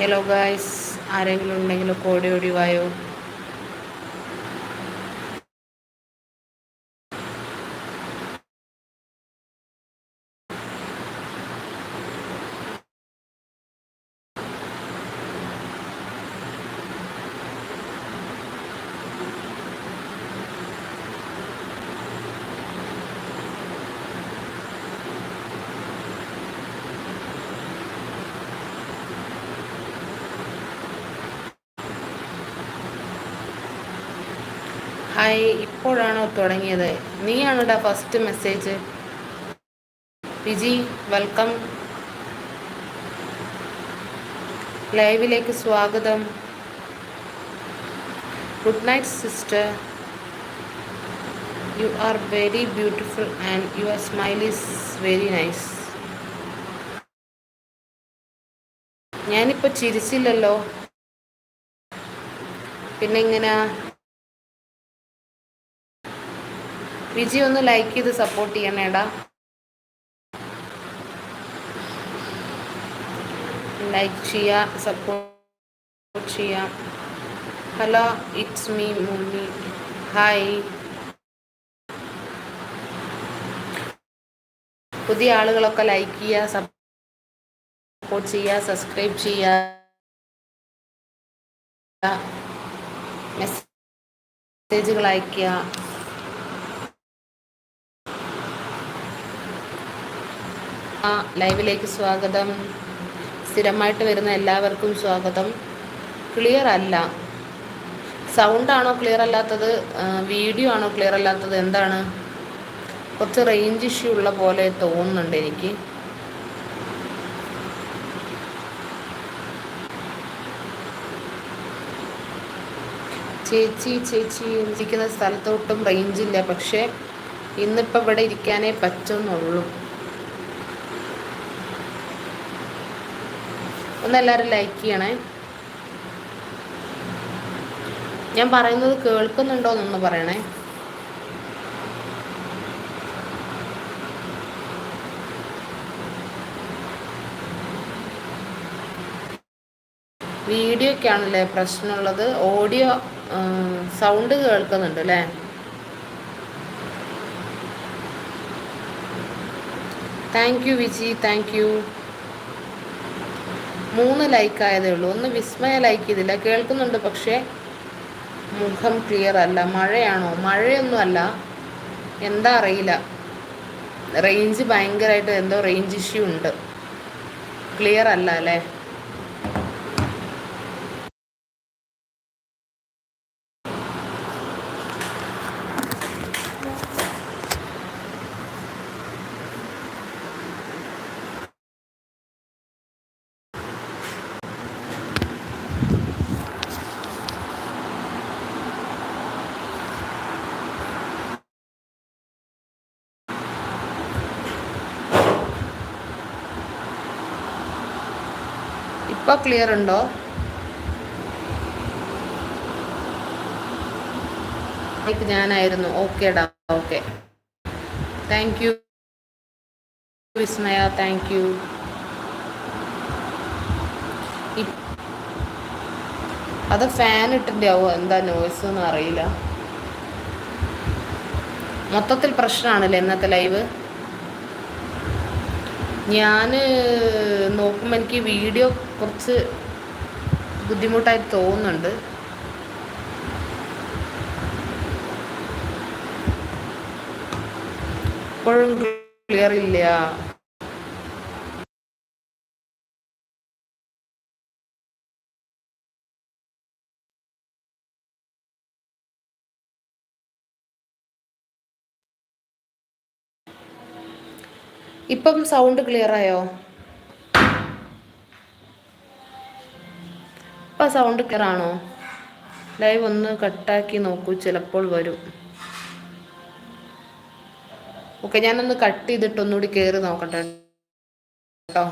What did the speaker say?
Hello guys ആരെങ്കിലും ഉണ്ടെങ്കിലും കോടി ഓടി ഹായ് ഇപ്പോഴാണോ തുടങ്ങിയത്? നീയാണോടാ ഫസ്റ്റ് മെസ്സേജ് വിജി വെൽക്കം ലൈവിലേക്ക് സ്വാഗതം. Good night sister you are very beautiful and your smile is very nice ഞാനിപ്പോൾ ചിരിച്ചില്ലല്ലോ. പിന്നെ എങ്ങനെയാ വിജി ഒന്ന് ലൈക്ക് ചെയ്ത് സപ്പോർട്ട് ചെയ്യണേടാ. ലൈക്ക് ചെയ്യാ സപ്പോർട്ട് ചെയ്യാം. Hello it's me മൂമി. ഹായ്. പുതിയ ആളുകളൊക്കെ ലൈക്ക് ചെയ്യുക സപ്പോർട്ട് ചെയ്യുക സബ്സ്ക്രൈബ് ചെയ്യുക മെസ്സേജുകൾ അയയ്ക്കുക ലൈവിലേക്ക് സ്വാഗതം. സ്ഥിരമായിട്ട് വരുന്ന എല്ലാവർക്കും സ്വാഗതം. ക്ലിയർ അല്ല. സൗണ്ട് ആണോ ക്ലിയർ അല്ലാത്തത്? വീഡിയോ ആണോ ക്ലിയർ അല്ലാത്തത്? എന്താണ്? കുറച്ച് റേഞ്ച് ഇഷ്യൂ ഉള്ള പോലെ തോന്നുന്നുണ്ട് എനിക്ക്. ചേച്ചി ചേച്ചി ഇരിക്കുന്ന സ്ഥലത്തോട്ടും റേഞ്ചില്ല പക്ഷേ ഇന്നിപ്പോൾ ഇവിടെ ഇരിക്കാനേ പറ്റുന്നുള്ളൂ. ഒന്ന് എല്ലാവരും ലൈക്ക് ചെയ്യണേ. ഞാൻ പറയുന്നത് കേൾക്കുന്നുണ്ടോ എന്നൊന്ന് പറയണേ. വീഡിയോക്കാണല്ലേ പ്രശ്നമുള്ളത്. ഓഡിയോ സൗണ്ട് കേൾക്കുന്നുണ്ട് അല്ലേ? Thank you Viji. Thank you മൂന്ന് ലൈക്ക് ആയതേ ഉള്ളൂ. ഒന്ന് വിസ്മയ ലൈക്ക് ചെയ്തില്ല. കേൾക്കുന്നുണ്ട് പക്ഷേ മുഖം ക്ലിയർ അല്ല. മഴയാണോ? മഴയൊന്നുമല്ല. എന്താ അറിയില്ല. റേഞ്ച് ഭയങ്കരമായിട്ട് എന്തോ റേഞ്ച് ഇഷ്യൂ ഉണ്ട്. ക്ലിയർ അല്ല അല്ലേ? ഇപ്പോൾ ക്ലിയർ ഉണ്ടോ? ഞാനായിരുന്നു. ഓക്കേടാ okay thank you Vismaya thank you അത് ഫാൻ ഇട്ടിട്ടുണ്ടാവോ എന്താ നോയ്സ് എന്ന് അറിയില്ല. മൊത്തത്തിൽ പ്രശ്നമാണല്ലേ ഇന്നത്തെ ലൈവ് ഞാൻ നോക്കുമ്പോൾ എനിക്ക് വീഡിയോ കുറച്ച് ബുദ്ധിമുട്ടായി തോന്നുന്നുണ്ട്. ഇപ്പോഴും ക്ലിയർ ഇല്ല. ഇപ്പം സൗണ്ട് ക്ലിയർ ആയോ? ഇപ്പം സൗണ്ട് ക്ലിയർ ആണോ? ലൈവ് ഒന്ന് കട്ടാക്കി നോക്കൂ ചിലപ്പോൾ വരും. ഓക്കെ ഞാനൊന്ന് കട്ട് ചെയ്തിട്ട് ഒന്നുകൂടി കയറി നോക്കട്ടെ കേട്ടോ